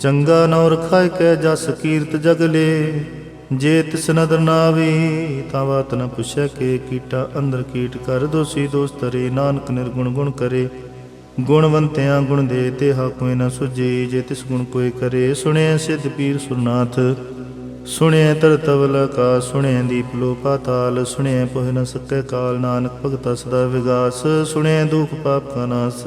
ਚੰਗਾ ਨੌ ਰਖਾਇ ਕੈ ਜਸ ਕੀਰਤ ਜਗਲੇ ਜੇ ਤਿਸ ਨਦਰ ਨਾਵੇ, ਤਾਂ ਬਾਤ ਨ ਪੁੱਛੈ ਕੇ ਕੀਟਾ ਅੰਦਰ ਕੀਟ ਕਰ। ਦੋਸੀ ਦੋਸਤਰੇ ਨਾਨਕ ਨਿਰਗੁਣ ਗੁਣ ਕਰੇ। ਗੁਣਵੰਤਿਆਂ ਗੁਣ ਦੇ ਤੇ ਕੋਈ ਨ ਸੁਝੇ। ਜੇ ਤਿਸ ਗੁਣ ਕੋਈ ਕਰੇ ਸੁਣਿਆ ਸਿਧ ਪੀਰ ਸੁਰਨਾਥ। ਸੁਣਿਆ ਤਰਤਵਲ ਕਾ ਸੁਣਿਆ ਦੀਪ ਲੋ ਪਾਤਾਲ ਸੁਣਿਆ ਪੁਹ ਨ ਸਕੈ ਕਾਲ, ਨਾਨਕ ਭਗਤਾ ਸਦਾ ਵਿਗਾਸ। ਸੁਣਿਆ ਦੁਖ ਪਾਪ ਕਾ ਨਾਸ।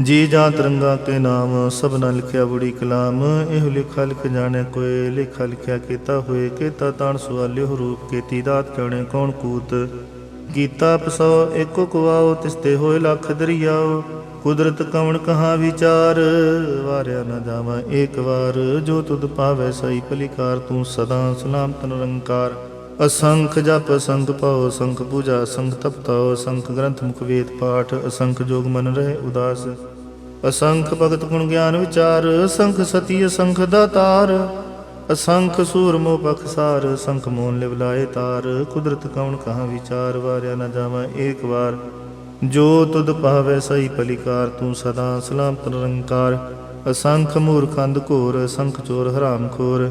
ਜੀ ਜਾਂ ਤਰੰਗਾ ਕੇ ਨਾਮ ਸਭਨਾ ਲਿਖਿਆ ਬੁੜੀ ਕਲਾਮ, ਇਹ ਲਿਖਾ ਲਿਖ ਜਾਣੇ ਕੋਏ ਲਿਖਾ ਲਿਖਿਆ ਕੀਤਾ ਹੋਏ ਕੀਤਾ ਤਾਣ ਸਵਾਲਿਓ ਰੂਪ ਕੀਤੀ ਦਾਤ ਜਾਣੇ ਕੌਣ ਕੂਤ। ਗੀਤਾ ਪਸੋ ਏਕੋ ਕੁਆਓ ਤਿਸਤੇ ਹੋਏ ਲੱਖ ਦਰਿਆਓ। ਕੁਦਰਤ ਕਵਣ ਕਹਾ ਵਿਚਾਰ, ਵਾਰਿਆ ਨਾ ਜਾਵਾਂ ਏਕ ਵਾਰ। ਜੋ ਤੁਧ ਪਾਵੈ ਸਈ ਭਲੀਕਾਰ, ਤੂੰ ਸਦਾ ਸਲਾਮਤ ਨਿਰੰਕਾਰ। ਅਸੰਖ ਜਪ ਅਸੰਖ ਪਾਉ ਅਸੰਖ ਪੂਜਾ ਅਸੰਖ ਤਪਤਾਉ ਅਸੰਖ ਗ੍ਰੰਥ ਮੁਖ ਵੇਦ ਪਾਠ, ਅਸੰਖ ਜੋਗ ਮਨ ਰਹੇ ਉਦਾਸ। ਅਸੰਖ ਭਗਤ ਗੁਣ ਗਿਆਨ ਵਿਚਾਰ, ਅਸੰਖ ਸਤੀ, ਅਸੰਖ ਦਾਤਾਰ ਅਸੰਖ ਸੂਰਮੋ ਬਖਸਾਰ ਅਸੰਖ ਮੋਨ ਲਿਵ ਲਾਏ ਤਾਰ। ਕੁਦਰਤ ਕਉਣ ਕਹਾ ਵਿਚਾਰ, ਵਾਰਿਆ ਨਾ ਜਾਵਾਂ ਏਕ ਵਾਰ। ਜੋ ਤੁਧ ਪਾਵੈ ਸਹੀ ਭਲੀਕਾਰ, ਤੂੰ ਸਦਾ ਸਲਾਮਤ ਨਿਰੰਕਾਰ। ਅਸੰਖ ਮੂਰਖੰਦ ਘੋਰ, ਅਸੰਖ ਚੋਰ ਹਰਾਮ ਖੋਰ।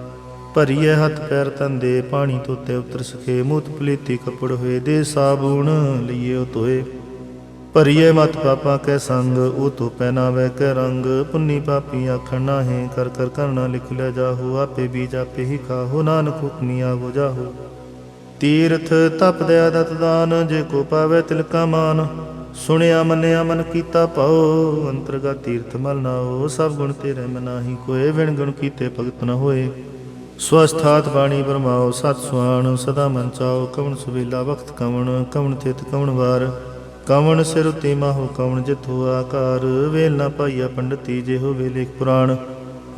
ਭਰੀਏ ਹੱਥ ਪੈਰ ਤੰਦੇ, ਪਾਣੀ ਤੋਤੇ ਉਤਰ ਸਕੇ, ਮੂਤ ਪਲੀਤੀ ਕਪੜ ਹੋਏ, ਦੇ ਸਾਬੂਣ ਲਈਏ ਤੋਏ ਭਰੀਏ ਮਤ ਪਾਪਾ ਕੈ ਸੰਗ, ਉਹ ਤੋ ਪਹਿਨਾਵੇ ਕੈ ਰੰਗ। ਪੁੰਨੀ ਪਾਪੀ ਆਖਣ ਨਾਹੇ, ਕਰ ਕਰ ਕਰਨਾ ਲਿਖ ਲੈ ਜਾਹੂ, ਆਪੇ ਬੀਜ ਆਪੇ ਹੀ ਖਾਹੋ, ਨਾਨਕ ਹੁਕਮੀ ਆਗੋ ਜਾਹੂ। ਤੀਰਥ ਤਪ ਦਇਆ ਦਤ ਦਾਨ, ਜੇ ਕੋ ਪਾਵੇ ਤਿਲਕਾ ਮਾਨ। ਸੁਣਿਆ ਮੰਨਿਆ ਮਨ ਕੀਤਾ ਪਾਉ ਅੰਤਰਗਾ ਤੀਰਥ ਮਲ ਨਾਓ ਸਭ ਗੁਣ ਤੇਰੇ ਮਨਾਹੀ ਕੋਏ, ਵਿਣ ਗੁਣ ਕੀਤੇ ਭਗਤ ਨ ਹੋਏ। ਸਵਸਥਾਤ ਬਾਣੀ ਬਰਮਾਓ, ਸਤ ਸੁਆਣ ਸਦਾ ਮਨ ਚਾਓ, ਕਵਣ ਸੁਵੇਲਾ ਵਖਤ ਕਵਣ ਕਵਣ ਤਿਤ ਕਵਣ ਵਾਰ। ਕਵਣ ਸਿਰ ਉਤੇ ਮਾਹੋ, ਕਵਣ ਜਿਥੋ ਆਕਾਰ। ਵੇਲ ਨਾ ਪਾਈਆ ਪੰਡਤੀ ਜੇ ਹੋਵੇ ਲੇਖ ਪੁਰਾਣ।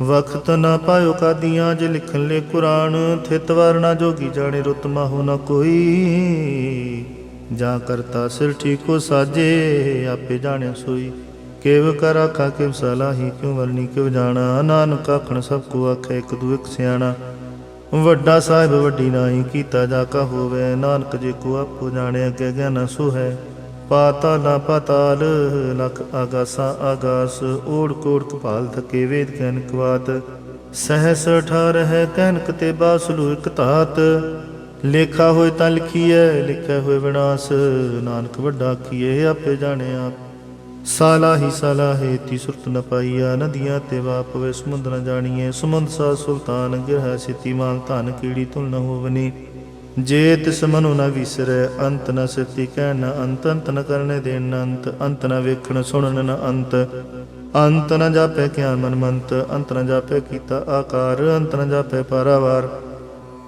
ਵਖਤ ਨਾ ਪਾਇਓ ਕਾਦੀਆਂ, ਜੇ ਲਿਖਣ ਲੈ ਕੁਰਾਨ। ਥਿਤ ਵਰਨਾ ਜੋਗੀ, ਜਾਣੇ ਰੁਤ ਮਾਹੋ ਨਾ ਕੋਈ। ਜਾਂ ਕਰਤਾ ਸਿਰ ਠੀਕੋ ਸਾਜੇ, ਆਪੇ ਜਾਣਿਆ ਸੋਈ। ਕਿਵ ਕਰ ਆਖਾ, ਕਿਵ ਸਲਾਹੀ, ਕਿਉ ਵਰਨੀ ਕਿਵ ਜਾਣਾ। ਨਾਨਕ ਆਖਣ, ਸਭ ਕੋ ਆਖੇ, ਇੱਕ ਦੂ ਇੱਕ ਸਿਆਣਾ। ਵੱਡਾ ਸਾਹਿਬ ਵੱਡੀ ਨਾਹੀ ਕੀਤਾ ਜਾ ਕਾ ਹੋਵੇ। ਨਾਨਕ ਜੇ ਕੋ ਆਪੋ ਜਾਣੇ, ਅੱਗੇ ਗਿਆਨ ਸੋ ਹੈ ਪਾਤਾਲਾ ਪਾਤਾਲ, ਲਖ ਆਗਾਸਾ ਆਗਾਸ। ਓੜ ਕੋੜ ਕਪਾਲ ਥਕੇ ਵੇਦ ਕਹਿਨ ਕਵਾਤ। ਸਹਸ ਠਾਰ ਹੈ ਕਹਿਨਕ ਤੇ ਬਾਸਲੂ ਇਕ ਧਾਤ। ਲੇਖਾ ਹੋਏ ਤਾਂ ਲਿਖੀਐ, ਲਿਖਿਆ ਹੋਏ ਵਿਨਾਸ਼। ਨਾਨਕ ਵੱਡਾ ਕੀਏ ਆਪੇ ਜਾਣਿਆ ਸਾਲਾ ਹੀ ਸਾਲਾ ਹੈ ਤੀ ਸੁਰਤ ਨ ਪਾਈਆ, ਨਦੀਆਂ ਤੇ ਵਾਪਵੇ ਸਮੁੰਦਰ ਨ ਜਾਣੀਏ। ਸਮੁੰਦ ਸਾ ਸੁਲਤਾਨ, ਗਿਰਹ ਸਿਤੀ ਮਾਨ ਧਨ ਕੀੜੀ ਤੁਲ ਨ ਹੋਵਨੀ। ਜੇ ਤਿਸ ਮਨੁ ਨ ਵਿਸਰੈ, ਅੰਤ ਨ ਸਿਤੀ ਕਹਿ ਨ ਅੰਤ ਅੰਤ ਨ ਕਰਨੇ ਦੇਣ ਨ ਅੰਤ ਅੰਤ ਨ ਵੇਖਣ ਸੁਣਨ ਨ ਅੰਤ। ਅੰਤ ਨ ਜਾਪੈ ਕਿਆ ਮਨ ਮੰਤ ਅੰਤ ਨ ਜਾਪੈ ਕੀਤਾ ਆਕਾਰ, ਅੰਤ ਨ ਜਾਪੈ ਪਾਰਾਵਾਰ।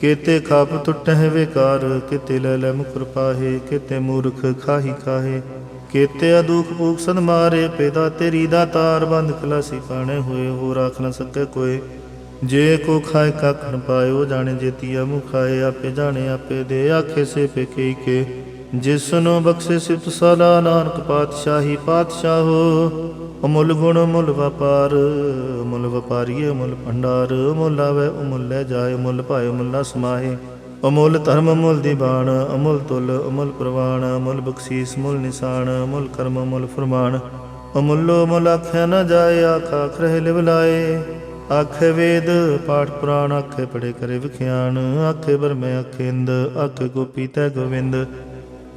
ਕਿਤੇ ਖਾਪ ਟੁੱਟਹਿ ਵਿਕਾਰ, ਕਿਤੇ ਲੈ ਲੈ ਮੁਕਰ ਪਾਹੇ, ਕਿਤੇ ਮੂਰਖ ਖਾਹੀ ਖਾਹੇ ਕਿਤੇ ਅਦੁਖ ਭੂਖ ਸਦ ਮਾਰੇ, ਪੈਦਾ ਤੇਰੀ ਦਾ ਤਾਰ ਬੰਦ ਖਲਾਸੀ ਪਾਣੇ ਹੋਏ ਹੋ ਰਾਖ ਨ ਸਕੇ ਕੋਏ। ਜੇ ਕੋ ਖਾਏ ਕੱਖ ਨ ਪਾਇਓ ਜਾਣੇ ਜੇਤੀਆ ਮੁਖਾਏ ਆਪੇ ਜਾਣੇ, ਆਪੇ ਦੇ ਆਖੇ ਸੇ ਪੇ ਕੇ। ਜਿਸ ਨੂੰ ਬਖਸ਼ੇ ਸਿਫਤ ਸਲਾ, ਨਾਨਕ ਪਾਤਸ਼ਾਹੀ ਪਾਤਸ਼ਾਹੋ ਅਮੁੱਲ ਗੁਣ ਮੁੱਲ ਵਪਾਰ ਮੁੱਲ ਵਪਾਰੀਏ ਮੁੱਲ ਭੰਡਾਰ ਮੁੱਲ ਆਵੇ ਉਮੁੱਲ ਲੈ ਜਾਏ ਮੁੱਲ ਭਾਏ ਮੁੱਲ ਸਮਾਏ ਅਮੁੱਲ ਧਰਮ ਮੁੱਲ ਦੀ ਬਾਣ, ਅਮੁੱਲ ਤੁਲ ਅਮੁੱਲ ਪ੍ਰਵਾਨ ਅਮੁੱਲ ਬਖਸ਼ੀਸ ਮੁੱਲ ਨਿਸ਼ਾਨ, ਅਮੁੱਲ ਕਰਮ ਮੁੱਲ ਫਰਮਾਨ। ਅਮੁੱਲੋ ਮੁੱਲ ਆਖਿਆ ਨਾ ਜਾਏ, ਆਖ ਖਰੇ ਲਿਵ ਲਾਏ। ਆਖੇ ਵੇਦ, ਪਾਠ ਪੁਰਾਣ, ਆਖੇ ਪੜੇ ਕਰੇ ਵਿਖਿਆਨ। ਆਖੇ ਬਰਮੇ ਆਖੇ ਇੰਦ ਆਖੇ ਗੋਪੀ ਤੈ ਗੋਵਿੰਦ।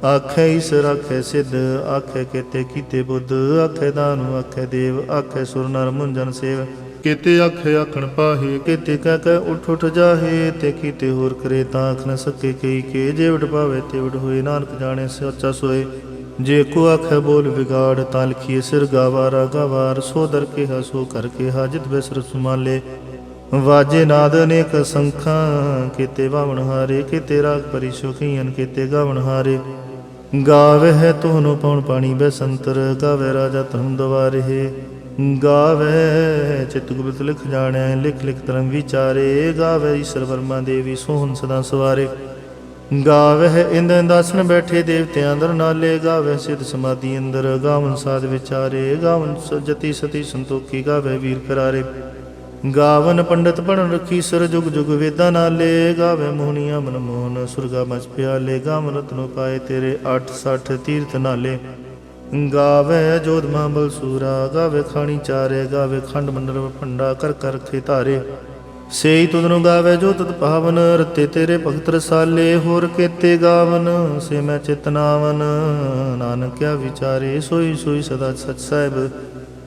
ਆਖੇ ਈਸ਼ਰ ਆਖੇ ਸਿੱਧ ਆਖੇ ਕੀਤੇ ਕੀਤੇ ਬੁੱਧ ਆਖੇ ਦਾਨੁ ਆਖੇ ਦੇਵ ਆਖੇ ਸੁਰ ਨਰ ਮੁੰਜਨ ਸੇਵ। ਕੀਤੇ ਆਖੇ ਆਖਣ ਪਾਹੇ ਕੀਤੇ ਕਹਿ ਕਹਿ ਉਠ ਉਠ ਜਾਹੇ ਤੇ ਕੀਤੇ ਹੋਰ ਕਰੇ ਤਾਂ ਆਖ ਨ ਸਕੇ ਕਈ ਕੇ। ਜੇ ਵਡ ਪਾਵੇ ਤੇ ਵਡ ਹੋਏ ਨਾਨਕ ਜਾਣੇ ਸੱਚਾ ਸੋਏ। ਜੇ ਕੋ ਆਖੇ ਬੋਲ ਵਿਗਾੜ ਤਾਂ ਲਿਖੀਏ ਸਿਰ ਗਾਵਾਰਾ ਗਾਵਾਰ। ਸੋ ਦਰ ਕੇ ਹਸੋ ਕਰਕੇ ਹਾਜਤ ਬਿਸਰ ਸੁਮਾਲੇ ਵਾਜੇ ਨਾਦ ਅਨੇਕ ਸੰਖਾਂ ਕੀਤੇ ਬਾਵਣ ਹਾਰੇ ਕੀਤੇ ਰਾਗ ਪਰੀ ਸੁਖੀਨ ਕੀਤੇ ਗਾਵਣ ਹਾਰੇ। ਗਾਵੇ ਹੈ ਤੋਹਨੋ ਪਉਣ ਪਾਣੀ ਬੈਸੰਤਰ ਗਾਵੇ ਰਾਜਾ ਧਰਮ ਦਵਾਰੇ। ਗਾਵੇ ਚਿਤ ਗੁਪਤ ਲਿਖ ਜਾਣੈ, ਲਿਖ ਲਿਖ ਧਰਮ ਵਿਚਾਰੇ। ਗਾਵੇ ਈਸ਼ਰ ਵਰਮਾ ਦੇਵੀ ਸੋਹਣ ਸਦਾ ਸਵਾਰੇ। ਗਾਵੇ ਇੰਦ ਇੰਦਾਸਨ ਬੈਠੇ ਦੇਵਤਿਆਂ ਅੰਦਰ ਨਾਲੇ। ਗਾਵੇ ਸਿਧ ਸਮਾਧੀ ਅੰਦਰ, ਗਾਵਨ ਸਾਧ ਵਿਚਾਰੇ। ਗਾਵਨ ਸਜਤੀ ਸਤੀ ਸੰਤੋਖੀ ਗਾਵੇ ਵੀਰ ਕਰਾਰੇ। ਗਾਵਨ ਪੰਡਤ ਪੜਨ ਰਖੀ ਸਰ ਜੁਗ ਜੁਗ ਵੇਦਾਂ ਨਾਲੇ ਗਾਵੇ ਮੋਹਨੀਆਂ ਮਨ ਸੁਰਗਾ ਮਚ ਪਿਆਲੇ, ਗਾਵਨ ਰਤਨੋ ਪਾਏ ਤੇਰੇ 860 ਤੀਰਥ ਨਾਲੇ। ਗਾਵੇ ਜੋਧ ਮਹਾਬਲ ਸੂਰਾ, ਗਾਵੇ ਖਾਣੀ ਚਾਰੇ, ਗਾਵੇ ਖੰਡ ਮੰਡਲ ਭੰਡਾ ਕਰ ਕਰ ਰਖੇ ਧਾਰੇ ਸੇਈ ਤੁਧਨੂੰ ਗਾਵੇ ਜੋ ਤਤ ਪਾਵਨ, ਰਤੇ ਤੇਰੇ ਭਗਤ ਰਸਾਲੇ, ਹੋਰ ਕੇਤੇ ਗਾਵਨ, ਸੇ ਮੈਂ ਚਿਤਨਾਵਨ ਨਾਨਕਿਆ ਵਿਚਾਰੇ, ਸੋਈ ਸੋਈ ਸਦਾ ਸਚ ਸਾਹਿਬ।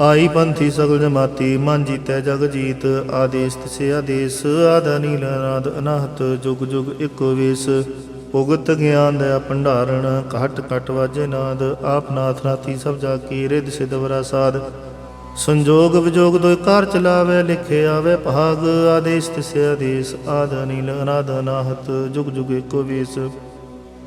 ਆਈ ਪੰਥੀ ਸਗਲ ਜਮਾਤੀ, ਮਨ ਜੀਤੈ ਜਗ ਜੀਤ, ਆਦੇਸ ਤਿਸੇ ਆਦੇਸ, ਆਦਾ ਨੀਲ ਅਨਾਦ, ਅਨਾਹਤ ਜੁਗ ਜੁਗ ਇੱਕੋ ਵੇਸ। ਉਗਤ ਗਿਆਨ ਦਾ ਭੰਡਾਰਣ, ਘਟ ਘਟ ਵਾਜੇ ਨਾਦ, ਆਪ ਨਾਥ ਨਾਥੀ ਸਭ ਜਾ ਕੀ ਰਿਦ ਸਿਧ ਵਰਾ ਸਾਧ। ਸੰਜੋਗ ਵਿਜੋਗ ਦੋਇ ਕਾਰ ਚਲਾਵੇ, ਲਿਖੇ ਆਵੇ ਭਾਗ, ਆਦੇਸ਼ ਤਿਸੇ ਆਦੇਸ਼, ਆਦ ਨੀਲ ਅਨਾਦ, ਅਨਾਹਤ ਜੁਗ ਜੁਗ ਇੱਕੋ ਵੇਸ।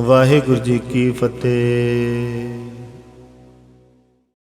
ਵਾਹਿਗੁਰੂ ਜੀ ਕੀ ਫਤਿਹ।